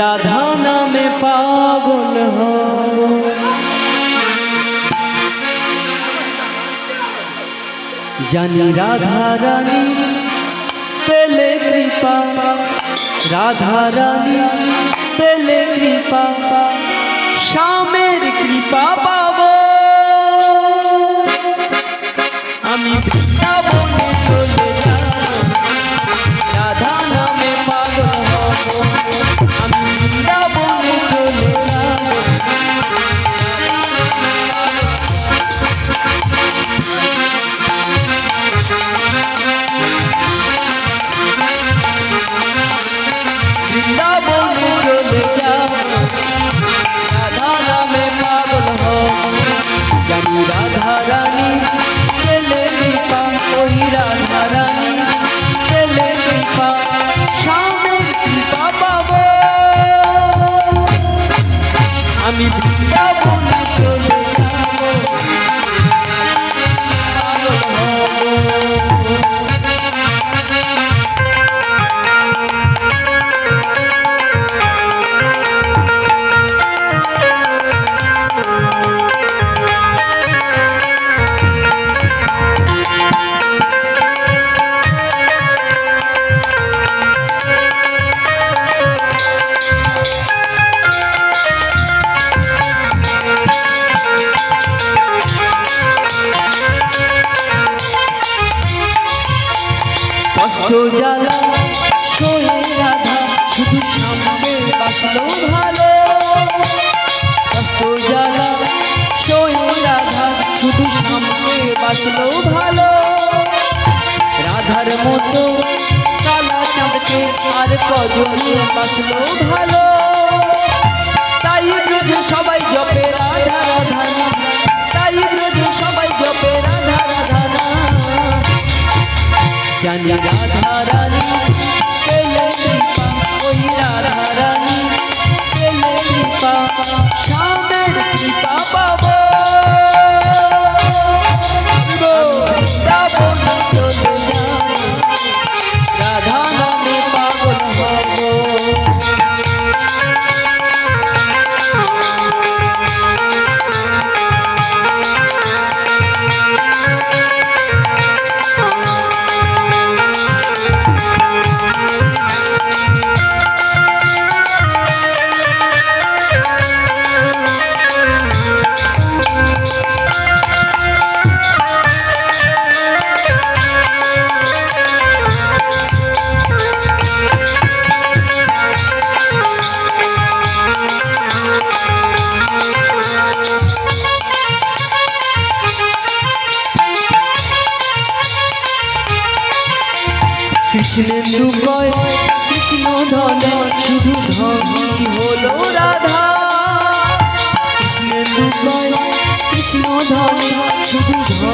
রাধা নামে পাগল হব জানি রাধা রানী পেলে কৃপা, রাধা রানী পেলে কৃপা, শ্যামের কৃপা পাব। আমি কষ্ট জ্বালা সয়ে রাধা, শুধু সামনে বাসলো ভালো। কষ্ট জ্বালা সয়ে রাধা, শুধু সামনে বাসলো ভালো। রাধার মতো কালা চাঁদকে আর কজনে বাসলো ভালো। জানি রাধা রানী কৃষ্ণেন্দু কয় কৃষ্ণ ধনে শুধু ধনী হলো রাধা। কৃষ্ণেন্দু কয় কৃষ্ণ ধনে শুধু ধনী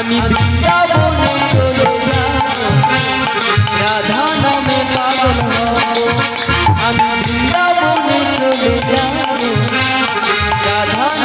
আমি বৃন্দাবনে চলে রাধা নামে পাগল আমি বৃন্দাবনে চলে যাই। রাধা